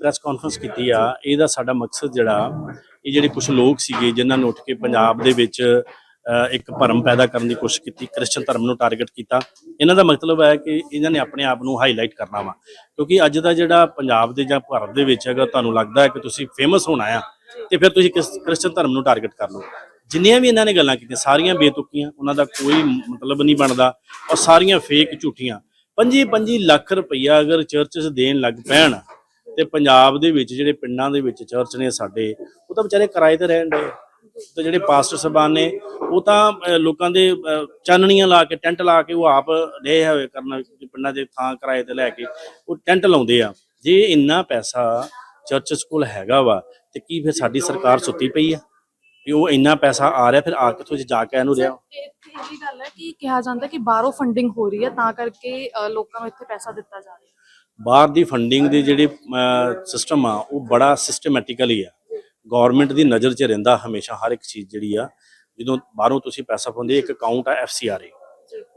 Press conference ਕੀਤੀ ਆ, ਇਹਦਾ ਸਾਡਾ ਮਕਸਦ ਜਿਹੜਾ, ਇਹ ਜਿਹੜੇ ਕੁਝ ਲੋਕ ਸੀਗੇ ਜਿਨ੍ਹਾਂ ਨੇ ਉੱਠ ਕੇ ਪੰਜਾਬ ਦੇ ਵਿੱਚ ਇੱਕ ਭਰਮ ਪੈਦਾ ਕਰਨ ਦੀ ਕੋਸ਼ਿਸ਼ ਕੀਤੀ, ਕ੍ਰਿਸਚਨ ਧਰਮ ਨੂੰ ਟਾਰਗੇਟ ਕੀਤਾ, ਇਹਨਾਂ ਦਾ ਮਤਲਬ ਹੈ ਕਿ ਇਹਨਾਂ ਨੇ ਆਪਣੇ ਆਪ ਨੂੰ ਹਾਈਲਾਈਟ ਕਰਨਾ ਵਾ। ਕਿਉਂਕਿ ਅੱਜ ਦਾ ਜਿਹੜਾ ਪੰਜਾਬ ਦੇ ਜਾਂ ਭਾਰਤ ਦੇ ਵਿੱਚ ਅਗਰ ਤੁਹਾਨੂੰ ਲੱਗਦਾ ਹੈ ਕਿ ਤੁਸੀਂ ਫੇਮਸ ਹੋਣਾ ਆ, ਤੇ ਫਿਰ ਤੁਸੀਂ ਕ੍ਰਿਸ- ਕ੍ਰਿਸਚਨ ਧਰਮ ਨੂੰ ਟਾਰਗੇਟ ਕਰ ਲਓ। ਜਿੰਨੀਆਂ ਵੀ ਇਹਨਾਂ ਨੇ ਗੱਲਾਂ ਕੀਤੀਆਂ, ਸਾਰੀਆਂ ਬੇਤੁਕੀਆਂ, ਉਹਨਾਂ ਦਾ ਕੋਈ ਮਤਲਬ ਨਹੀਂ ਬਣਦਾ, ਔਰ ਸਾਰੀਆਂ ਫੇਕ ਝੂਠੀਆਂ। 25 ਲੱਖ ਰੁਪਈਆ ਅਗਰ ਚਰਚਸ ਦੇਣ ਲੱਗ ਪੈਣ ਤੇ ਪੰਜਾਬ ਦੇ ਵਿੱਚ ਜਿਹੜੇ ਪਿੰਡਾਂ ਦੇ ਵਿੱਚ ਚਰਚ ਨੇ ਸਾਡੇ, ਉਹ ਤਾਂ ਵਿਚਾਰੇ ਕਿਰਾਏ ਤੇ ਰਹਿਣ ਦੇ ਤੇ ਜਿਹੜੇ ਪਾਸਟਰ ਸਾਹਿਬਾਨ ਨੇ, ਉਹ ਤਾਂ ਲੋਕਾਂ ਦੇ ਚਾਨਣੀਆਂ ਲਾ ਕੇ, ਟੈਂਟ ਲਾ ਕੇ ਉਹ ਆਪ ਰਹੇ ਹੋਏ ਕਰਨਾ ਪਿੰਡਾਂ ਦੇ ਥਾਂ ਕਿਰਾਏ ਤੇ ਲੈ ਕੇ, ਉਹ ਟੈਂਟ ਲਾਉਂਦੇ ਆ। ਜੇ ਇੰਨਾ ਪੈਸਾ ਚਰਚਸ ਕੋਲ ਹੈਗਾ ਵਾ, ਤੇ ਕੀ ਫਿਰ ਸਾਡੀ ਸਰਕਾਰ ਸੁੱਤੀ ਪਈ ਆ? ਵੀ ਉਹ ਇੰਨਾ ਪੈਸਾ ਆ ਰਿਹਾ, ਫਿਰ ਆ ਕਿੱਥੋਂ ਜਾ ਕੇ ਇਹਨੂੰ ਰਿਹਾ? ਇਹ ਵੀ ਗੱਲ ਹੈ ਕਿ ਕਿਹਾ ਜਾਂਦਾ ਕਿ ਬਾਹਰੋਂ ਫੰਡਿੰਗ ਹੋ ਰਹੀ ਹੈ, ਤਾਂ ਕਰਕੇ ਲੋਕਾਂ ਨੂੰ ਇੱਥੇ ਪੈਸਾ ਦਿੱਤਾ ਜਾ ਰਿਹਾ। ਬਾਹਰ ਦੀ ਫੰਡਿੰਗ ਦੇ ਜਿਹੜੇ ਸਿਸਟਮ ਆ, ਉਹ ਬੜਾ ਸਿਸਟਮੈਟਿਕਲੀ ਆ। ਗਵਰਨਮੈਂਟ ਦੀ ਨਜ਼ਰ 'ਚ ਰਹਿੰਦਾ ਹਮੇਸ਼ਾ ਹਰ ਇੱਕ ਚੀਜ਼ ਜਿਹੜੀ ਆ, ਜਦੋਂ ਬਾਹਰੋਂ ਤੁਸੀਂ ਪੈਸਾ ਪਾਉਂਦੇ ਇੱਕ ਅਕਾਊਂਟ ਆ ਐਫਸੀਆਰਏ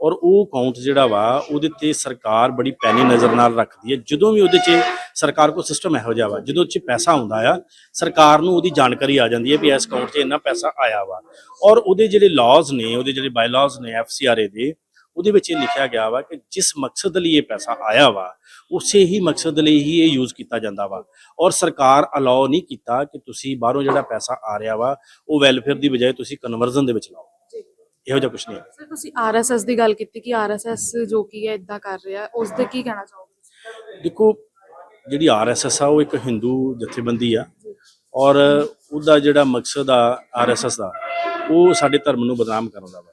ਔਰ ਉਹ ਅਕਾਊਂਟ ਜਿਹੜਾ ਵਾ, ਉਹਦੇ ਤੇ ਸਰਕਾਰ ਬੜੀ ਪੈਣੀ ਨਜ਼ਰ ਨਾਲ ਰੱਖਦੀ ਹੈ। ਜਦੋਂ ਵੀ ਉਹਦੇ 'ਚ ਸਰਕਾਰ ਕੋਲ ਸਿਸਟਮ ਇਹੋ ਜਿਹਾ ਵਾ, ਜਦੋਂ 'ਚ ਪੈਸਾ ਆਉਂਦਾ ਆ, ਸਰਕਾਰ ਨੂੰ ਉਹਦੀ ਜਾਣਕਾਰੀ ਆ ਜਾਂਦੀ ਹੈ ਵੀ ਇਸ ਅਕਾਊਂਟ 'ਚ ਇੰਨਾ ਪੈਸਾ ਆਇਆ ਵਾ। ਔਰ ਉਹਦੇ ਜਿਹੜੇ ਲਾਜ਼ ਨੇ, ਉਹਦੇ ਜਿਹੜੇ ਬਾਇਲਾਜ਼ ਨੇ ਐਫਸੀਆਰਏ ਦੇ ਉਹਦੇ ਵਿੱਚ ਇਹ ਲਿਖਿਆ ਗਿਆ ਵਾ ਕਿ ਜਿਸ ਮਕਸਦ ਲਈ ਇਹ ਪੈਸਾ ਆਇਆ ਵਾ ਉਸੇ ਹੀ ਮਕਸਦ ਲਈ ਹੀ ਇਹ ਯੂਜ਼ ਕੀਤਾ ਜਾਂਦਾ ਵਾ। ਔਰ ਸਰਕਾਰ ਅਲਾਉ ਨਹੀਂ ਕੀਤਾ ਕਿ ਤੁਸੀਂ ਬਾਹਰੋਂ ਜਿਹੜਾ ਪੈਸਾ ਆ ਰਿਹਾ ਵਾ ਉਹ ਵੈਲਫੇਅਰ ਦੀ ਬਜਾਏ ਤੁਸੀਂ ਕਨਵਰਜ਼ਨ ਦੇ ਵਿੱਚ ਲਾਓ। ਇਹੋ ਜਿਹਾ ਕੁਝ ਨਹੀਂ ਸਰ ਤੁਸੀਂ ਆਰਐਸਐਸ ਦੀ ਗੱਲ ਕੀਤੀ ਕਿ ਆਰਐਸਐਸ ਜੋ ਕੀ ਹੈ ਇਦਾਂ ਕਰ ਰਿਹਾ ਉਸ ਦੇ ਕੀ ਕਹਿਣਾ ਚਾਹੋਗੇ? ਦੇਖੋ ਜਿਹੜੀ ਆਰਐਸਐਸ ਆ ਉਹ ਇੱਕ ਹਿੰਦੂ ਜਥੇਬੰਦੀ ਆ ਔਰ ਉਹਦਾ ਜਿਹੜਾ ਮਕਸਦ ਆ ਆਰਐਸਐਸ ਦਾ ਉਹ ਸਾਡੇ ਧਰਮ ਨੂੰ ਬਦਨਾਮ ਕਰਨ ਦਾ ਵਾ।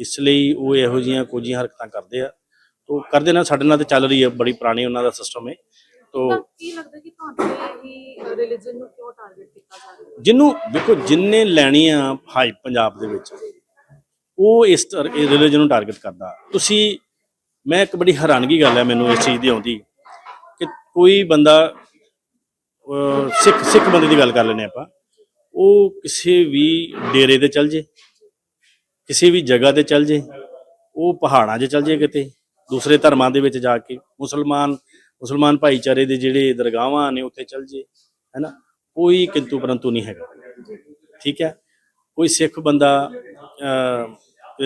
ਇਸ ਲਈ ਉਹ ਇਹੋ ਜਿਹੀਆਂ ਕੁਝੀਆਂ ਹਰਕਤਾਂ ਕਰਦੇ ਆ। ਤੋਂ ਕਰਦੇ ਨਾ ਸਾਡੇ ਨਾਲ ਤੇ ਚੱਲ ਰਹੀ ਹੈ ਬੜੀ ਪੁਰਾਣੀ ਉਹਨਾਂ ਦਾ ਸਿਸਟਮ ਹੈ ਤੋਂ ਕੀ ਲੱਗਦਾ ਕਿ ਤੁਹਾਨੂੰ ਹੀ ਰਿਲੀਜਨ ਨੂੰ ਕਿਉਂ ਟਾਰਗੇਟ ਕੀਤਾ ਜਾ ਰਿਹਾ ਹੈ? ਜਿਹਨੂੰ ਦੇਖੋ ਜਿੰਨੇ ਲੈਣੀ ਆ ਹਾਈ ਪੰਜਾਬ ਦੇ ਵਿੱਚ ਉਹ ਇਸ ਰਿਲੀਜਨ ਨੂੰ ਟਾਰਗੇਟ ਕਰਦਾ। ਤੁਸੀਂ ਮੈਂ ਇੱਕ ਬੜੀ ਹੈਰਾਨਗੀ ਗੱਲ ਹੈ ਮੈਨੂੰ ਇਸ ਚੀਜ਼ ਦੀ ਆਉਂਦੀ। ਕਿ ਕੋਈ ਬੰਦਾ ਸਿੱਖ ਸਿੱਖ ਬੰਦੇ ਦੀ ਗੱਲ ਕਰ ਲੈਨੇ ਆਪਾਂ। ਉਹ ਕਿਸੇ ਵੀ ਡੇਰੇ ਤੇ ਚੱਲ ਜੇ। ਕਿਸੇ ਵੀ ਜਗ੍ਹਾ ਤੇ ਚੱਲ ਜੇ, ਉਹ ਪਹਾੜਾਂ 'ਚ ਚੱਲ ਜੇ ਕਿਤੇ, ਦੂਸਰੇ ਧਰਮਾਂ ਦੇ ਵਿੱਚ ਜਾ ਕੇ, ਮੁਸਲਮਾਨ ਮੁਸਲਮਾਨ ਭਾਈਚਾਰੇ ਦੇ ਜਿਹੜੇ ਦਰਗਾਹਾਂ ਨੇ ਉੱਥੇ ਚੱਲ ਜੇ, ਹੈਨਾ? ਕੋਈ ਕਿੰਤੂ ਪਰੰਤੂ ਨਹੀਂ ਹੈਗਾ। ਠੀਕ ਹੈ? ਕੋਈ ਸਿੱਖ ਬੰਦਾ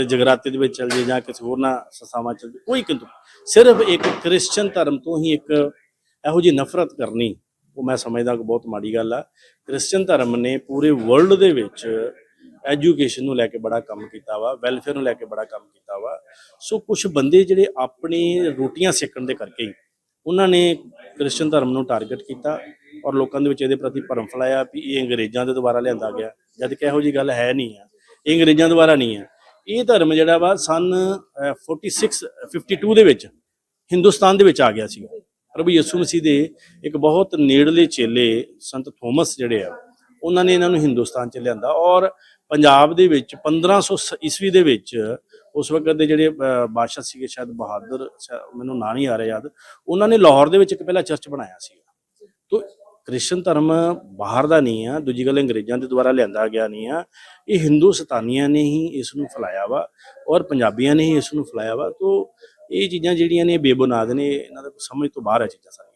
ਜਗਰਾਤੇ ਦੇ ਵਿੱਚ ਚੱਲ ਜੇ ਜਾਂ ਕਿਸੇ ਹੋਰ ਨਾ ਸੰਸਥਾਵਾਂ ਚ ਚੱਲ ਜੇ, ਕੋਈ ਕਿੰਤੂ, ਸਿਰਫ ਇੱਕ ਕ੍ਰਿਸਚੀਅਨ ਧਰਮ ਤੋਂ ਹੀ ਇੱਕ ਇਹੋ ਜਿਹੀ ਨਫ਼ਰਤ ਕਰਨੀ, ਉਹ ਮੈਂ ਸਮਝਦਾ ਕਿ ਬਹੁਤ ਮਾੜੀ ਗੱਲ ਆ। ਕ੍ਰਿਸਚੀਅਨ ਧਰਮ ਨੇ ਪੂਰੇ ਵਰਲਡ ਦੇ ਵਿੱਚ ਐਜੂਕੇਸ਼ਨ ਨੂੰ ਲੈ ਕੇ ਬੜਾ ਕੰਮ ਕੀਤਾ ਵਾ ਵੈਲਫੇਅਰ ਨੂੰ ਲੈ ਕੇ ਬੜਾ ਕੰਮ ਕੀਤਾ ਵਾ। ਸੋ ਕੁਝ ਬੰਦੇ ਜਿਹੜੇ ਆਪਣੀ ਰੋਟੀਆਂ ਸੇਕਣ ਦੇ ਕਰਕੇ ਹੀ ਉਹਨਾਂ ਨੇ ਕ੍ਰਿਸਚੀਅਨ ਧਰਮ ਨੂੰ ਟਾਰਗੇਟ ਕੀਤਾ ਔਰ ਲੋਕਾਂ ਦੇ ਵਿੱਚ ਇਹਦੇ ਪ੍ਰਤੀ ਭਰਮ ਫੈਲਾਇਆ ਵੀ ਇਹ ਅੰਗਰੇਜ਼ਾਂ ਦੇ ਦੁਆਰਾ ਲਿਆਂਦਾ ਗਿਆ। ਜਦ ਕਿ ਇਹੋ ਜੀ ਗੱਲ ਹੈ ਨਹੀਂ ਆ। ਇਹ ਅੰਗਰੇਜ਼ਾਂ ਦੁਆਰਾ ਨਹੀਂ ਆ। ਇਹ ਧਰਮ ਜਿਹੜਾ ਵਾ ਸਨ ਅਹ, 46 52 ਦੇ ਵਿੱਚ ਹਿੰਦੁਸਤਾਨ ਦੇ ਵਿੱਚ ਆ ਗਿਆ ਸੀਗਾ। ਪ੍ਰਭੂ ਯਿਸੂ ਮਸੀਹ ਦੇ ਇੱਕ ਬਹੁਤ ਨੇੜਲੇ ਚੇਲੇ ਸੰਤ ਥੋਮਸ ਜਿਹੜੇ ਆ ਉਹਨਾਂ ਨੇ ਇਹਨਾਂ ਨੂੰ ਹਿੰਦੁਸਤਾਨ ਚ ਲਿਆਂਦਾ ਔਰ ਪੰਜਾਬ ਦੇ ਵਿੱਚ 1500 ਈਸਵੀ ਦੇ ਵਿੱਚ ਉਸ ਵਕਤ ਦੇ ਜਿਹੜੇ ਬਾਦਸ਼ਾਹ ਸੀਗੇ ਸ਼ਾਇਦ ਬਹਾਦਰ ਮੈਨੂੰ ਨਾਂ ਨਹੀਂ ਆ ਰਿਹਾ ਯਾਦ, ਉਹਨਾਂ ਨੇ ਲਾਹੌਰ ਦੇ ਵਿੱਚ ਇੱਕ ਪਹਿਲਾ ਚਰਚ ਬਣਾਇਆ ਸੀ ਤੋ ਕ੍ਰਿਸਚਨ ਧਰਮ ਬਾਹਰ ਦਾ ਨਹੀਂ ਆ, ਦੂਜੀ ਗੱਲ ਅੰਗਰੇਜ਼ਾਂ ਦੇ ਦੁਆਰਾ ਲਿਆਂਦਾ ਗਿਆ ਨਹੀਂ ਆ। ਇਹ ਹਿੰਦੁਸਤਾਨੀਆਂ ਨੇ ਹੀ ਇਸ ਨੂੰ ਫੈਲਾਇਆ ਵਾ ਔਰ ਪੰਜਾਬੀਆਂ ਨੇ ਹੀ ਇਸ ਨੂੰ ਫੈਲਾਇਆ ਵਾ। ਤੋ ਇਹ ਚੀਜ਼ਾਂ ਜਿਹੜੀਆਂ ਨੇ ਬੇਬੁਨਾਦ ਨੇ, ਇਹਨਾਂ ਦਾ ਸਮਝ ਤੋਂ ਬਾਹਰ ਆ ਚੀਜ਼ਾਂ ਸਾਰੀਆਂ।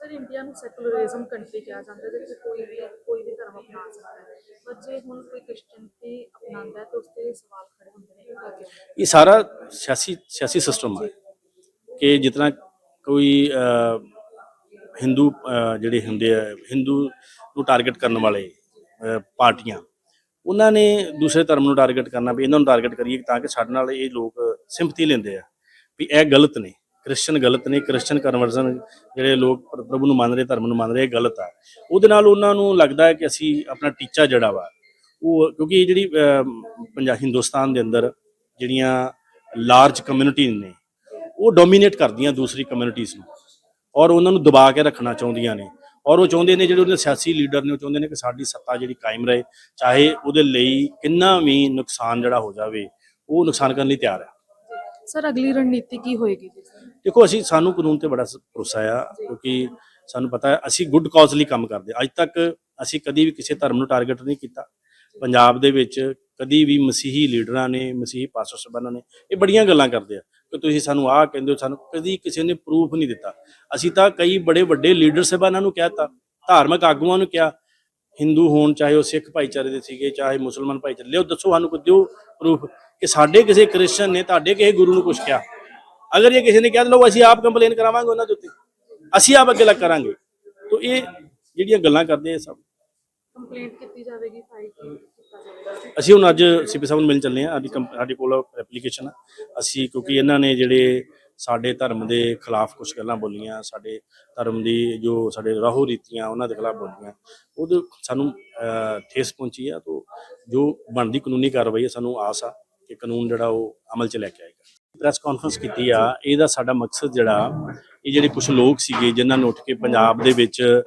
ਸਰ, ਇੰਡੀਆ ਨੂੰ ਸੈਕੂਲਰਿਜ਼ਮ ਕੰਟਰੀ ਕਿਹਾ ਜਾਂਦਾ ਹੈ ਜਿੱਥੇ ਕੋਈ ਵੀ ਕੋਈ ਵੀ ਧਰਮ ਅਪਣਾ ਸਕਦਾ ਹੈ। ਪਰ ਜੇ ਹੁਣ ਕੋਈ ਕ੍ਰਿਸਚੀਅਨਟੀ ਅਪਣਾਉਂਦਾ ਤਾਂ ਉਸ ਤੇ ਸਵਾਲ ਖੜੇ ਹੁੰਦੇ ਨੇ ਇਹ ਕਿਉਂ ਇਹ ਸਾਰਾ ਸਿਆਸੀ ਸਿਆਸੀ ਸਿਸਟਮ ਹੈ ਕਿ ਜਿਤਨਾ ਕੋਈ ਅਹ, ਹਿੰਦੂ ਅਹ, ਜਿਹੜੇ ਹੁੰਦੇ ਆ ਹਿੰਦੂ ਨੂੰ ਟਾਰਗੇਟ ਕਰਨ ਵਾਲੇ ਅਹ, ਪਾਰਟੀਆਂ ਉਹਨਾਂ ਨੇ ਦੂਸਰੇ ਧਰਮ ਨੂੰ ਟਾਰਗੇਟ ਕਰਨਾ ਵੀ ਇਹਨਾਂ ਨੂੰ ਟਾਰਗੇਟ ਕਰੀਏ ਤਾਂ ਕਿ ਸਾਡੇ ਨਾਲ ਇਹ ਲੋਕ ਸਿੰਪਥੀ ਲੈਂਦੇ ਆ ਵੀ ਇਹ ਗਲਤ ਨੇ। ਕ੍ਰਿਸਚਨ ਗਲਤ ਨੇ, ਕ੍ਰਿਸਚਨ ਕਨਵਰਜ਼ਨ ਜਿਹੜੇ ਲੋਕ ਪ੍ਰਭੂ ਨੂੰ ਮੰਨ ਰਹੇ, ਧਰਮ ਨੂੰ ਮੰਨ ਰਹੇ, ਇਹ ਗਲਤ ਆ। ਉਹਦੇ ਨਾਲ ਉਹਨਾਂ ਨੂੰ ਲੱਗਦਾ ਹੈ ਕਿ ਅਸੀਂ ਆਪਣਾ ਟੀਚਾ ਜਿਹੜਾ ਵਾ, ਉਹ ਕਿਉਂਕਿ ਇਹ ਜਿਹੜੀ ਪੰਜਾਬ, ਹਿੰਦੁਸਤਾਨ ਦੇ ਅੰਦਰ ਜਿਹੜੀਆਂ ਲਾਰਜ ਕਮਿਊਨਿਟੀ ਨੇ, ਉਹ ਡੋਮੀਨੇਟ ਕਰਦੀਆਂ ਦੂਸਰੀ ਕਮਿਊਨਿਟੀਜ਼ ਨੂੰ। ਔਰ ਉਹਨਾਂ ਨੂੰ ਦਬਾ ਕੇ ਰੱਖਣਾ ਚਾਹੁੰਦੀਆਂ ਨੇ। ਔਰ ਉਹ ਚਾਹੁੰਦੇ ਨੇ ਜਿਹੜੇ ਉਹਦੇ ਸਿਆਸੀ ਲੀਡਰ ਨੇ, ਉਹ ਚਾਹੁੰਦੇ ਨੇ ਕਿ ਸਾਡੀ ਸੱਤਾ ਜਿਹੜੀ ਕਾਇਮ ਰਹੇ, ਚਾਹੇ ਉਹਦੇ ਲਈ ਕਿੰਨਾ ਵੀ ਨੁਕਸਾਨ ਜਿਹੜਾ ਹੋ ਜਾਵੇ, ਉਹ ਨੁਕਸਾਨ ਕਰਨ ਲਈ ਤਿਆਰ ਹੈ ਸਰ, ਅਗਲੀ ਰਣਨੀਤੀ ਕੀ ਹੋਏਗੀ? ਦੇਖੋ, ਅਸੀਂ ਸਾਨੂੰ ਕਾਨੂੰਨ ਤੇ ਬੜਾ ਭਰੋਸਾ ਆ, ਕਿਉਂਕਿ ਸਾਨੂੰ ਪਤਾ ਹੈ, ਅਸੀਂ ਗੁੱਡ ਕਾਜ਼ ਲਈ ਕੰਮ ਕਰਦੇ ਅੱਜ ਤੱਕ ਅਸੀਂ ਕਦੀ ਵੀ ਕਿਸੇ ਧਰਮ ਨੂੰ ਟਾਰਗੇਟ ਨਹੀਂ ਕੀਤਾ। ਪੰਜਾਬ ਦੇ ਵਿੱਚ ਕਦੀ ਵੀ ਮਸੀਹੀ ਲੀਡਰਾਂ ਨੇ, ਮਸੀਹੀ ਪਾਸਟਰ ਸਾਹਿਬਾਨਾਂ ਨੇ ਇਹ ਬੜੀਆਂ ਗੱਲਾਂ ਕਰਦੇ ਆ ਕਿ ਤੁਸੀਂ ਸਾਨੂੰ ਆਹ ਕਹਿੰਦੇ ਹੋ, ਸਾਨੂੰ ਕਦੀ ਕਿਸੇ ਨੇ ਪ੍ਰੂਫ ਨਹੀਂ ਦਿੱਤਾ। ਅਸੀਂ ਤਾਂ ਕਈ ਬੜੇ ਵੱਡੇ ਲੀਡਰ ਸਾਹਿਬਾਨਾਂ ਨੂੰ ਕਹਿਤਾ, ਧਾਰਮਿਕ ਆਗੂਆਂ ਨੂੰ ਕਿਹਾ, ਹਿੰਦੂ ਹੋਣ ਚਾਹੇ ਉਹ ਸਿੱਖ ਭਾਈਚਾਰੇ ਦੇ ਸੀਗੇ, ਚਾਹੇ ਮੁਸਲਮਾਨ ਭਾਈਚਾਰੇ ਲਿਓ ਦੱਸੋ ਸਾਨੂੰ ਕੋਈ ਦਿਓ ਪ੍ਰੂਫ ਕਿ ਸਾਡੇ ਕਿਸੇ ਕ੍ਰਿਸਚਨ ਨੇ ਤੁਹਾਡੇ ਕਿਸੇ ਗੁਰੂ ਨੂੰ ਕੁਝ ਕਿਹਾ। ਅਗਰ ਇਹ ਕਿਸੇ ਨੇ ਕਿਹਾ ਤਾਂ ਲਓ ਅਸੀਂ ਆਪ ਕੰਪਲੇਨ ਕਰਾਵਾਂਗੇ ਉਹਨਾਂ ਦੇ ਉੱਤੇ। ਅਸੀਂ ਆਪ ਅੱਗੇ ਲੱਗ ਕਰਾਂਗੇ। ਤੋਂ ਇਹ ਜਿਹੜੀਆਂ ਗੱਲਾਂ ਕਰਦੇ ਆ ਸਭ। ਕੰਪਲੇਂਟ ਕੀਤੀ ਜਾਵੇਗੀ ਫਾਈਲ ਅਸੀਂ ਹੁਣ ਅੱਜ ਸੀਪੀ ਸਾਹਿਬ ਨੂੰ ਮਿਲਣ ਚੱਲੇ ਆ ਸਾਡੀ ਸਾਡੇ ਕੋਲ ਐਪਲੀਕੇਸ਼ਨ ਆ। ਅਸੀਂ ਕਿਉਂਕਿ ਇਹਨਾਂ ਨੇ ਜਿਹੜੇ ਸਾਡੇ ਧਰਮ ਦੇ ਖਿਲਾਫ ਕੁਝ ਗੱਲਾਂ ਬੋਲੀਆਂ ਸਾਡੇ ਧਰਮ ਦੀ ਜੋ ਸਾਡੇ ਰਾਹੋ ਰੀਤੀਆਂ ਉਹਨਾਂ ਦੇ ਖਿਲਾਫ ਬੋਲੀਆਂ। ਉਹਦੇ ਸਾਨੂੰ ਠੇਸ ਪਹੁੰਚੀ ਆ। ਤੋਂ ਜੋ ਬਣਦੀ ਕਾਨੂੰਨੀ ਕਾਰਵਾਈ ਸਾਨੂੰ ਆਸ ਆ। ਕਿ ਕਾਨੂੰਨ ਜਿਹੜਾ ਉਹ ਅਮਲ 'ਚ ਲੈ ਕੇ ਆਏਗਾ। ਪ੍ਰੈਸ ਕਾਨਫਰੰਸ ਕੀਤੀ ਆ, ਇਹਦਾ ਸਾਡਾ ਮਕਸਦ ਜਿਹੜਾ, ਇਹ ਜਿਹੜੇ ਕੁਝ ਲੋਕ ਸੀਗੇ ਜਿਨ੍ਹਾਂ ਨੇ ਉੱਠ ਕੇ ਪੰਜਾਬ ਦੇ ਵਿੱਚ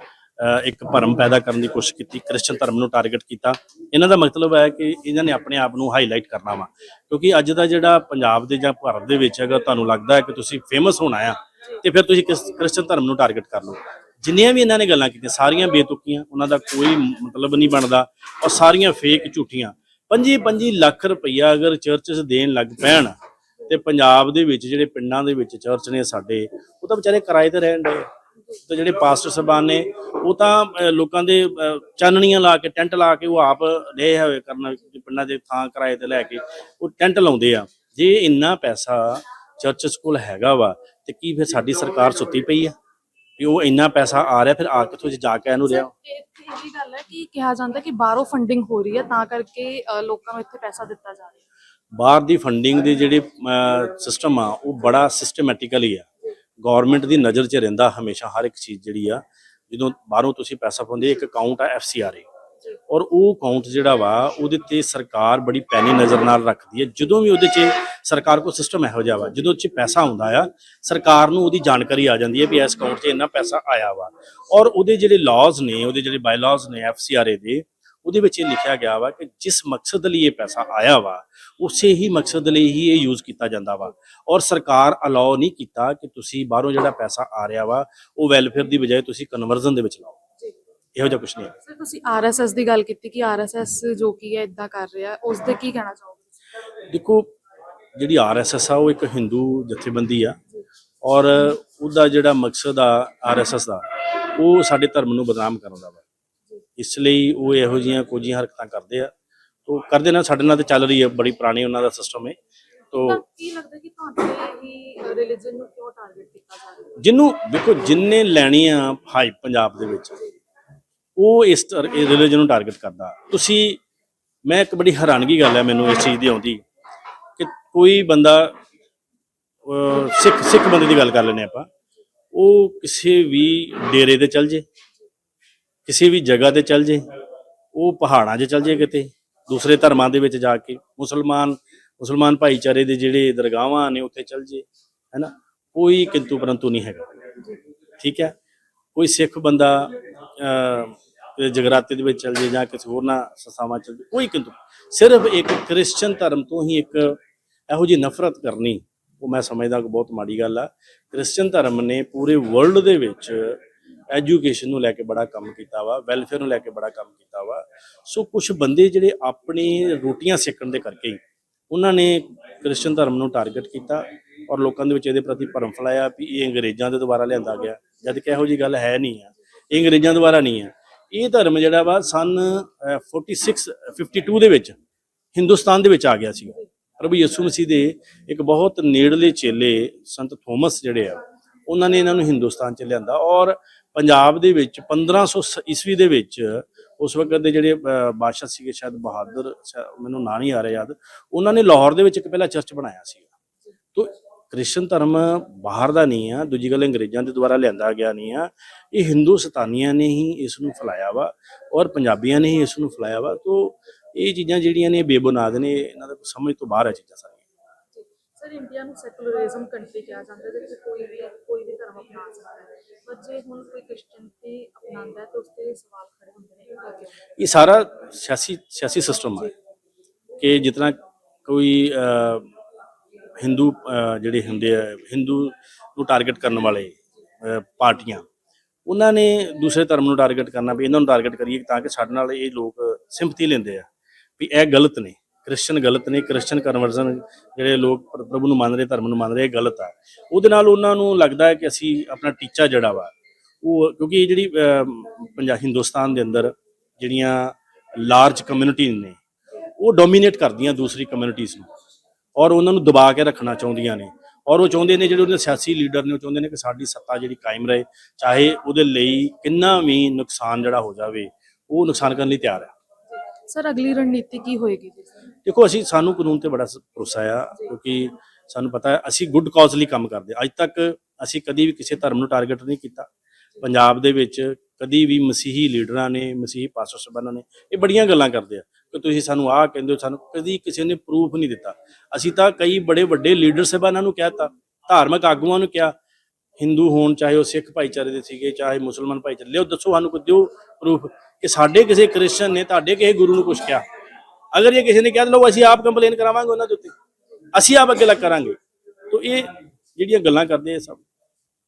ਇੱਕ ਭਰਮ ਪੈਦਾ ਕਰਨ ਦੀ ਕੋਸ਼ਿਸ਼ ਕੀਤੀ, ਕ੍ਰਿਸਚਨ ਧਰਮ ਨੂੰ ਟਾਰਗੇਟ ਕੀਤਾ, ਇਹਨਾਂ ਦਾ ਮਤਲਬ ਹੈ ਕਿ ਇਹਨਾਂ ਨੇ ਆਪਣੇ ਆਪ ਨੂੰ ਹਾਈਲਾਈਟ ਕਰਨਾ ਵਾ। ਕਿਉਂਕਿ ਅੱਜ ਦਾ ਜਿਹੜਾ ਪੰਜਾਬ ਦੇ ਜਾਂ ਭਾਰਤ ਦੇ ਵਿੱਚ ਅਗਰ ਤੁਹਾਨੂੰ ਲੱਗਦਾ ਹੈ ਕਿ ਤੁਸੀਂ ਫੇਮਸ ਹੋਣਾ ਆ, ਤੇ ਫਿਰ ਤੁਸੀਂ ਕ੍ਰਿਸ- ਕ੍ਰਿਸਚਨ ਧਰਮ ਨੂੰ ਟਾਰਗੇਟ ਕਰ ਲਓ। ਜਿੰਨੀਆਂ ਵੀ ਇਹਨਾਂ ਨੇ ਗੱਲਾਂ ਕੀਤੀਆਂ, ਸਾਰੀਆਂ ਬੇਤੁਕੀਆਂ, ਉਹਨਾਂ ਦਾ ਕੋਈ ਮਤਲਬ ਨਹੀਂ ਬਣਦਾ, ਔਰ ਸਾਰੀਆਂ ਫੇਕ ਝੂਠੀਆਂ। 25 ਲੱਖ ਰੁਪਈਆ ਅਗਰ ਚਰਚਸ ਦੇਣ ਲੱਗ ਪੈਣ ਤੇ ਪੰਜਾਬ ਦੇ ਵਿੱਚ ਜਿਹੜੇ ਪਿੰਡਾਂ ਦੇ ਵਿੱਚ ਚਰਚ ਨੇ ਸਾਡੇ, ਉਹ ਤਾਂ ਵਿਚਾਰੇ ਕਿਰਾਏ ਤੇ ਰਹਿਣ ਦੇ ਤੇ ਜਿਹੜੇ ਪਾਸਟਰ ਸਾਹਿਬਾਨ ਨੇ, ਉਹ ਤਾਂ ਲੋਕਾਂ ਦੇ ਚਾਨਣੀਆਂ ਲਾ ਕੇ, ਟੈਂਟ ਲਾ ਕੇ ਉਹ ਆਪ ਰਹੇ ਹੋਏ ਕਰਨਾ ਪਿੰਡਾਂ ਦੇ ਥਾਂ ਕਿਰਾਏ ਤੇ ਲੈ ਕੇ ਉਹ ਟੈਂਟ ਲਾਉਂਦੇ ਆ। ਜੇ ਇੰਨਾ ਪੈਸਾ ਚਰਚਸ ਕੋਲ ਹੈਗਾ ਵਾ, ਤੇ ਕੀ ਫਿਰ ਸਾਡੀ ਸਰਕਾਰ ਸੁੱਤੀ ਪਈ ਆ? ਵੀ ਉਹ ਇੰਨਾ ਪੈਸਾ ਆ ਰਿਹਾ ਫਿਰ ਆ ਕਿੱਥੋਂ ਜਾ ਕੇ ਇਹਨੂੰ ਰਿਹਾ? ਇੱਥੇ ਇਹ ਵੀ ਗੱਲ ਹੈ ਕਿ ਕਿਹਾ ਜਾਂਦਾ ਕਿ ਬਾਹਰੋਂ ਫੰਡਿੰਗ ਹੋ ਰਹੀ ਹੈ ਤਾਂ ਕਰਕੇ ਅ, ਲੋਕਾਂ ਨੂੰ ਇੱਥੇ ਪੈਸਾ ਦਿੱਤਾ ਜਾ ਰਿਹਾ। ਹੈ ਬਾਹਰ ਦੀ ਫੰਡਿੰਗ ਦੇ ਜਿਹੜੇ ਸਿਸਟਮ ਆ ਉਹ ਬੜਾ ਸਿਸਟਮੈਟਿਕਲੀ ਆ। ਗਵਰਨਮੈਂਟ ਦੀ ਨਜ਼ਰ 'ਚ ਰਹਿੰਦਾ ਹਮੇਸ਼ਾ ਹਰ ਇੱਕ ਚੀਜ਼ ਜਿਹੜੀ ਆ ਜਦੋਂ ਬਾਹਰੋਂ ਤੁਸੀਂ ਪੈਸਾ ਪਾਉਂਦੇ ਇੱਕ ਅਕਾਊਂਟ ਆ ਐਫਸੀਆਰਏ ਔਰ ਉਹ ਅਕਾਊਂਟ ਜਿਹੜਾ ਵਾ ਉਹਦੇ ਤੇ ਸਰਕਾਰ ਬੜੀ ਪੈਣੀ ਨਜ਼ਰ ਨਾਲ ਰੱਖਦੀ ਹੈ। ਜਦੋਂ ਵੀ ਉਹਦੇ 'ਚ ਸਰਕਾਰ ਕੋਲ ਸਿਸਟਮ ਇਹੋ ਜਿਹਾ ਵਾ ਜਦੋਂ 'ਚ ਪੈਸਾ ਆਉਂਦਾ ਆ ਸਰਕਾਰ ਨੂੰ ਉਹਦੀ ਜਾਣਕਾਰੀ ਆ ਜਾਂਦੀ ਹੈ ਵੀ ਇਸ ਅਕਾਊਂਟ 'ਚ ਇੰਨਾ ਪੈਸਾ ਆਇਆ ਵਾ। ਔਰ ਉਹਦੇ ਜਿਹੜੇ ਲਾਜ਼ ਨੇ ਉਹਦੇ ਜਿਹੜੇ ਬਾਇਲਾਜ਼ ਨੇ ਐਫਸੀਆਰਏ ਦੇ ਉਹਦੇ ਵਿੱਚ ਇਹ ਲਿਖਿਆ ਗਿਆ ਵਾ ਕਿ ਜਿਸ ਮਕਸਦ ਲਈ ਇਹ ਪੈਸਾ ਆਇਆ ਵਾ ਉਸੇ ਹੀ ਮਕਸਦ ਲਈ ਹੀ ਇਹ ਯੂਜ਼ ਕੀਤਾ ਜਾਂਦਾ ਵਾ। ਔਰ ਸਰਕਾਰ ਅਲਾਉ ਨਹੀਂ ਕੀਤਾ ਕਿ ਤੁਸੀਂ ਬਾਹਰੋਂ ਜਿਹੜਾ ਪੈਸਾ ਆ ਰਿਹਾ ਵਾ ਉਹ ਵੈਲਫੇਅਰ ਦੀ ਬਜਾਏ ਤੁਸੀਂ ਕਨਵਰਜ਼ਨ ਦੇ ਵਿੱਚ ਲਾਓ। ਇਹੋ ਜਿਹਾ ਕੁਝ ਨਹੀਂ ਹੈ। ਸਰ ਤੁਸੀਂ ਆਰਐਸਐਸ ਦੀ ਗੱਲ ਕੀਤੀ ਕਿ ਆਰਐਸਐਸ ਜੋ ਕੀ ਹੈ ਇਦਾਂ ਕਰ ਰਿਹਾ ਉਸ ਦੇ ਕੀ ਕਹਿਣਾ ਚਾਹੋਗੇ? ਦੇਖੋ ਜਿਹੜੀ ਆਰਐਸਐਸ ਆ ਉਹ ਇੱਕ ਹਿੰਦੂ ਜਥੇਬੰਦੀ ਆ। ਔਰ ਉਹਦਾ ਜਿਹੜਾ ਮਕਸਦ ਆ ਆਰਐਸਐਸ ਦਾ ਉਹ ਸਾਡੇ ਧਰਮ ਨੂੰ ਬਦਨਾਮ ਕਰਨ ਦਾ ਵਾ। ਇਸ ਲਈ ਉਹ ਇਹੋ ਜਿਹੀਆਂ ਕੁਝੀਆਂ ਹਰਕਤਾਂ ਕਰਦੇ ਆ। ਤੋਂ ਕਰਦੇ ਨਾ ਸਾਡੇ ਨਾਲ ਤੇ ਚੱਲ ਰਹੀ ਹੈ ਬੜੀ ਪੁਰਾਣੀ ਉਹਨਾਂ ਦਾ ਸਿਸਟਮ ਹੈ ਤੋਂ ਕੀ ਲੱਗਦਾ ਕਿ ਤੁਹਾਡੇ ਹੀ ਰਿਲੀਜਨ ਨੂੰ ਕਿਉਂ ਟਾਰਗੇਟ ਕੀਤਾ ਜਾ ਰਿਹਾ? ਜਿਹਨੂੰ ਦੇਖੋ ਜਿੰਨੇ ਲੈਣੀ ਆ ਹਾਈ ਪੰਜਾਬ ਦੇ ਵਿੱਚ ਉਹ ਇਸ ਰਿਲੀਜਨ ਨੂੰ ਟਾਰਗੇਟ ਕਰਦਾ। ਤੁਸੀਂ ਮੈਂ ਇੱਕ ਬੜੀ ਹੈਰਾਨਗੀ ਗੱਲ ਹੈ ਮੈਨੂੰ ਇਸ ਚੀਜ਼ ਦੀ ਆਉਂਦੀ। ਕੋਈ ਬੰਦਾ ਅਹ, ਸਿੱਖ ਸਿੱਖ ਬੰਦੇ ਦੀ ਗੱਲ ਕਰ ਲੈਨੇ ਆਪਾਂ। ਉਹ ਕਿਸੇ ਵੀ ਡੇਰੇ ਤੇ ਚੱਲ ਜੇ ਕਿਸੇ ਵੀ ਜਗ੍ਹਾ ਤੇ ਚੱਲ ਜੇ ਉਹ ਪਹਾੜਾਂ 'ਚ ਚੱਲ ਜੇ ਕਿਤੇ ਦੂਸਰੇ ਧਰਮਾਂ ਦੇ ਵਿੱਚ ਜਾ ਕੇ ਮੁਸਲਮਾਨ ਮੁਸਲਮਾਨ ਭਾਈਚਾਰੇ ਦੇ ਜਿਹੜੇ ਦਰਗਾਹਾਂ ਨੇ ਉੱਥੇ ਚੱਲ ਜੇ ਹੈਨਾ? ਕੋਈ ਕਿੰਤੂ ਪਰੰਤੂ ਨਹੀਂ ਹੈਗਾ। ਠੀਕ ਹੈ? ਕੋਈ ਸਿੱਖ ਬੰਦਾ ਅਹ, ਜਗਰਾਤੇ ਦੇ ਵਿੱਚ ਚੱਲ ਜੇ ਜਾਂ ਕਿਸੇ ਹੋਰ ਨਾ ਸੰਸਥਾਵਾਂ ਚੱਲ ਜੇ ਕੋਈ ਕਿੰਤੂ ਸਿਰਫ ਇੱਕ ਕ੍ਰਿਸਚੀਅਨ ਧਰਮ ਤੋਂ ਹੀ ਇੱਕ ਇਹੋ ਜਿਹੀ ਨਫ਼ਰਤ ਕਰਨੀ ਉਹ ਮੈਂ ਸਮਝਦਾ ਕਿ ਬਹੁਤ ਮਾੜੀ ਗੱਲ ਆ। ਕ੍ਰਿਸਚੀਅਨ ਧਰਮ ਨੇ ਪੂਰੇ ਵਰਲਡ ਦੇ ਵਿੱਚ ਐਜੂਕੇਸ਼ਨ ਨੂੰ ਲੈ ਕੇ ਬੜਾ ਕੰਮ ਕੀਤਾ ਵਾ ਵੈਲਫੇਅਰ ਨੂੰ ਲੈ ਕੇ ਬੜਾ ਕੰਮ ਕੀਤਾ ਵਾ। ਸੋ ਕੁਝ ਬੰਦੇ ਜਿਹੜੇ ਆਪਣੀ ਰੋਟੀਆਂ ਸੇਕਣ ਦੇ ਕਰਕੇ ਉਹਨਾਂ ਨੇ ਕ੍ਰਿਸਚੀਅਨ ਧਰਮ ਨੂੰ ਟਾਰਗੇਟ ਕੀਤਾ ਔਰ ਲੋਕਾਂ ਦੇ ਵਿੱਚ ਇਹਦੇ ਪ੍ਰਤੀ ਭਰਮ ਫੈਲਾਇਆ ਵੀ ਇਹ ਅੰਗਰੇਜ਼ਾਂ ਦੇ ਦੁਆਰਾ ਲਿਆਂਦਾ ਗਿਆ ਜਦ ਕਿ ਇਹੋ ਜੀ ਗੱਲ ਹੈ ਨਹੀਂ ਆ। ਇਹ ਅੰਗਰੇਜ਼ਾਂ ਦੁਆਰਾ ਨਹੀਂ ਆ। ਇਹ ਧਰਮ ਜਿਹੜਾ ਵਾ ਸਨ ਅਹ, 46 52 ਦੇ ਵਿੱਚ ਹਿੰਦੁਸਤਾਨ ਦੇ ਵਿੱਚ ਆ ਗਿਆ ਸੀਗਾ। ਪ੍ਰਭੂ ਯਿਸੂ ਮਸੀਹ ਦੇ ਇੱਕ ਬਹੁਤ ਨੇੜਲੇ ਚੇਲੇ ਸੰਤ ਥੋਮਸ ਜਿਹੜੇ ਆ, ਉਹਨਾਂ ਨੇ ਇਹਨਾਂ ਨੂੰ ਹਿੰਦੁਸਤਾਨ ਚ ਲਿਆਂਦਾ ਔਰ ਪੰਜਾਬ ਦੇ ਵਿੱਚ 1500 ਸ- ਈਸਵੀ ਦੇ ਵਿੱਚ ਉਸ ਵਕਤ ਦੇ ਜਿਹੜੇ ਬਾਦਸ਼ਾਹ ਸੀਗੇ ਸ਼ਾਇਦ ਬਹਾਦਰ ਮੈਨੂੰ ਨਾਂ ਨਹੀਂ ਆ ਰਿਹਾ ਯਾਦ, ਉਹਨਾਂ ਨੇ ਲਾਹੌਰ ਦੇ ਵਿੱਚ ਇੱਕ ਪਹਿਲਾ ਚਰਚ ਬਣਾਇਆ ਸੀ ਤੋ ਕ੍ਰਿਸਚਨ ਧਰਮ ਬਾਹਰ ਦਾ ਨਹੀਂ ਆ, ਦੂਜੀ ਗੱਲ ਅੰਗਰੇਜ਼ਾਂ ਦੇ ਦੁਆਰਾ ਲਿਆਂਦਾ ਗਿਆ ਨਹੀਂ ਆ। ਇਹ ਹਿੰਦੂ ਸਤਾਨੀਆਂ ਨੇ ਹੀ ਇਸ ਨੂੰ ਫੈਲਾਇਆ ਵਾ ਔਰ ਪੰਜਾਬੀਆਂ ਨੇ ਹੀ ਇਸ ਨੂੰ ਫੈਲਾਇਆ ਵਾ। ਤੋ ਇਹ ਚੀਜ਼ਾਂ ਜਿਹੜੀਆਂ ਨੇ ਬੇਬੁਨਿਆਦ ਨੇ ਇਹਨਾਂ ਦਾ ਸਮਝ ਤੋਂ ਬਾਹਰ ਹੈ ਚੀਜ਼ਾਂ ਸਾਰੀਆਂ। ਸਰ ਇੰਡੀਆ ਨੂੰ ਸੈਕੂਲਰਿਜ਼ਮ ਕੰਟਰੀ ਕਿਹਾ ਜਾਂਦਾ ਹੈ ਜਿੱਥੇ ਕੋਈ ਵੀ ਕੋਈ ਵੀ ਧਰਮ ਅਪਣਾ ਸਕਦਾ ਹੈ। ਪਰ ਜੇ ਹੁਣ ਕੋਈ ਕ੍ਰਿਸਚੀਅਨ ਤੇ ਅਪਣਾਉਂਦਾ ਤਾਂ ਉਸ ਤੇ ਸਵਾਲ ਖੜੇ ਹੁੰਦੇ ਨੇ ਇਹਦਾ ਕਿਉਂ ਇਹ ਸਾਰਾ ਸਿਆਸੀ ਸਿਆਸੀ ਸਿਸਟਮ ਹੈ ਕਿ ਜਿਤਨਾ ਕੋਈ ਹਿੰਦੂ ਜਿਹੜੇ ਹੁੰਦੇ ਆ ਹਿੰਦੂ ਨੂੰ ਟਾਰਗੇਟ ਕਰਨ ਵਾਲੇ ਪਾਰਟੀਆਂ ਉਹਨਾਂ ਨੇ ਦੂਸਰੇ ਧਰਮ ਨੂੰ ਟਾਰਗੇਟ ਕਰਨਾ ਵੀ ਇਹਨਾਂ ਨੂੰ ਟਾਰਗੇਟ ਕਰੀਏ ਤਾਂ ਕਿ ਸਾਡੇ ਨਾਲ ਇਹ ਲੋਕ ਸਿੰਪਥੀ ਲੈਂਦੇ ਆ। ਵੀ ਇਹ ਗਲਤ ਨੇ ਕ੍ਰਿਸਚੀਅਨ ਗਲਤ ਨੇ ਕ੍ਰਿਸਚੀਅਨ ਕਨਵਰਜ਼ਨ ਜਿਹੜੇ ਲੋਕ ਪ੍ਰਭੂ ਨੂੰ ਮੰਨ ਰਹੇ, ਧਰਮ ਨੂੰ ਮੰਨ ਰਹੇ, ਇਹ ਗਲਤ ਆ। ਉਹਦੇ ਨਾਲ ਉਹਨਾਂ ਨੂੰ ਲੱਗਦਾ ਹੈ ਕਿ ਅਸੀਂ ਆਪਣਾ ਟੀਚਾ ਜਿਹੜਾ ਵਾ, ਉਹ ਕਿਉਂਕਿ ਇਹ ਜਿਹੜੀ ਪੰਜਾਬ ਹਿੰਦੁਸਤਾਨ ਦੇ ਅੰਦਰ ਜਿਹੜੀਆਂ ਲਾਰਜ ਕਮਿਊਨਿਟੀ ਨੇ, ਉਹ ਡੋਮੀਨੇਟ ਕਰਦੀਆਂ ਦੂਸਰੀ ਕਮਿਊਨਿਟੀਜ਼ ਨੂੰ। ਔਰ ਉਹਨਾਂ ਨੂੰ ਦਬਾ ਕੇ ਰੱਖਣਾ ਚਾਹੁੰਦੀਆਂ ਨੇ। ਔਰ ਉਹ ਚਾਹੁੰਦੇ ਨੇ ਜਿਹੜੇ ਉਹਦੇ ਸਿਆਸੀ ਲੀਡਰ ਨੇ, ਉਹ ਚਾਹੁੰਦੇ ਨੇ ਕਿ ਸਾਡੀ ਸੱਤਾ ਜਿਹੜੀ ਕਾਇਮ ਰਹੇ, ਚਾਹੇ ਉਹਦੇ ਲਈ ਕਿੰਨਾ ਵੀ ਨੁਕਸਾਨ ਜਿਹੜਾ ਹੋ ਜਾਵੇ, ਉਹ ਨੁਕਸਾਨ ਕਰਨ ਲਈ ਤਿਆਰ ਹੈ ਸਰ, ਅਗਲੀ ਰਣਨੀਤੀ ਕੀ ਹੋਏਗੀ ਜੀ? ਦੇਖੋ, ਅਸੀਂ ਸਾਨੂੰ ਕਾਨੂੰਨ ਤੇ ਬੜਾ ਭਰੋਸਾ ਆ, ਕਿਉਂਕਿ ਸਾਨੂੰ ਪਤਾ ਹੈ, ਅਸੀਂ ਗੁੱਡ ਕਾਜ਼ ਲਈ ਕੰਮ ਕਰਦੇ ਅੱਜ ਤੱਕ ਅਸੀਂ ਕਦੀ ਵੀ ਕਿਸੇ ਧਰਮ ਨੂੰ ਟਾਰਗੇਟ ਨਹੀਂ ਕੀਤਾ। ਪੰਜਾਬ ਦੇ ਵਿੱਚ ਕਦੀ ਵੀ ਮਸੀਹੀ ਲੀਡਰਾਂ ਨੇ, ਮਸੀਹੀ ਪਾਸਟਰ ਸਾਹਿਬਾਨਾਂ ਨੇ ਇਹ ਬੜੀਆਂ ਗੱਲਾਂ ਕਰਦੇ ਆ ਕਿ ਤੁਸੀਂ ਸਾਨੂੰ ਆਹ ਕਹਿੰਦੇ ਹੋ, ਸਾਨੂੰ ਕਦੀ ਕਿਸੇ ਨੇ ਪ੍ਰੂਫ ਨਹੀਂ ਦਿੱਤਾ। ਅਸੀਂ ਤਾਂ ਕਈ ਬੜੇ ਵੱਡੇ ਲੀਡਰ ਸਾਹਿਬਾਨਾਂ ਨੂੰ ਕਹਿਤਾ, ਧਾਰਮਿਕ ਆਗੂਆਂ ਨੂੰ ਕਿਹਾ, ਹਿੰਦੂ ਹੋਣ ਚਾਹੇ ਉਹ ਸਿੱਖ ਭਾਈਚਾਰੇ ਦੇ ਸੀਗੇ, ਚਾਹੇ ਮੁਸਲਮਾਨ ਭਾਈਚਾਰੇ, ਲਿਓ ਦੱਸੋ ਸਾਨੂੰ ਕੋਈ ਦਿਓ ਪ੍ਰੂਫ ਕਿ ਸਾਡੇ ਕਿਸੇ ਕ੍ਰਿਸਚਨ ਨੇ ਤੁਹਾਡੇ ਕਿਸੇ ਗੁਰੂ ਨੂੰ ਕੁਝ ਕਿਹਾ। ਅਗਰ ਇਹ ਕਿਸੇ ਨੇ ਕਿਹਾ ਲਓ ਅਸੀਂ ਆਪ ਕੰਪਲੇਨ ਕਰਾਵਾਂਗੇ ਉਹਨਾਂ ਦੇ ਉੱਤੇ। ਅਸੀਂ ਆਪ ਅੱਗੇ ਲੱਗ ਕਰਾਂਗੇ। ਤੋ ਇਹ ਜਿਹੜੀਆਂ ਗੱਲਾਂ ਕਰਦੇ ਆ ਸਭ।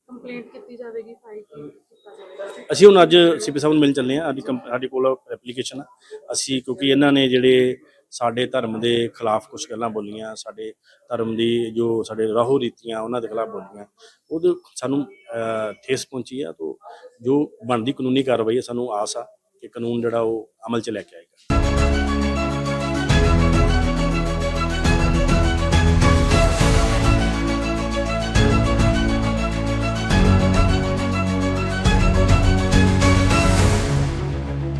ਕੰਪਲੇਂਟ ਕੀਤੀ ਜਾਵੇਗੀ ਫਾਈਲ ਅਸੀਂ ਹੁਣ ਅੱਜ ਸੀਪੀ ਸਾਹਿਬ ਨੂੰ ਮਿਲਣ ਚੱਲੇ ਆ ਸਾਡੀ ਕੋਲ ਐਪਲੀਕੇਸ਼ਨ ਆ। ਅਸੀਂ ਕਿਉਂਕਿ ਇਹਨਾਂ ਨੇ ਜਿਹੜੇ ਸਾਡੇ ਧਰਮ ਦੇ ਖਿਲਾਫ ਕੁਝ ਗੱਲਾਂ ਬੋਲੀਆਂ ਸਾਡੇ ਧਰਮ ਦੀ ਜੋ ਸਾਡੇ ਰਾਹੋ ਰੀਤੀਆਂ ਉਹਨਾਂ ਦੇ ਖਿਲਾਫ ਬੋਲੀਆਂ। ਉਹਦੇ ਸਾਨੂੰ ਠੇਸ ਪਹੁੰਚੀ ਆ। ਤੋਂ ਜੋ ਬਣਦੀ ਕਾਨੂੰਨੀ ਕਾਰਵਾਈ ਹੈ ਸਾਨੂੰ ਆਸ ਆ। ਕਿ ਕਾਨੂੰਨ ਜਿਹੜਾ ਉਹ ਅਮਲ 'ਚ ਲੈ ਕੇ ਆਏਗਾ।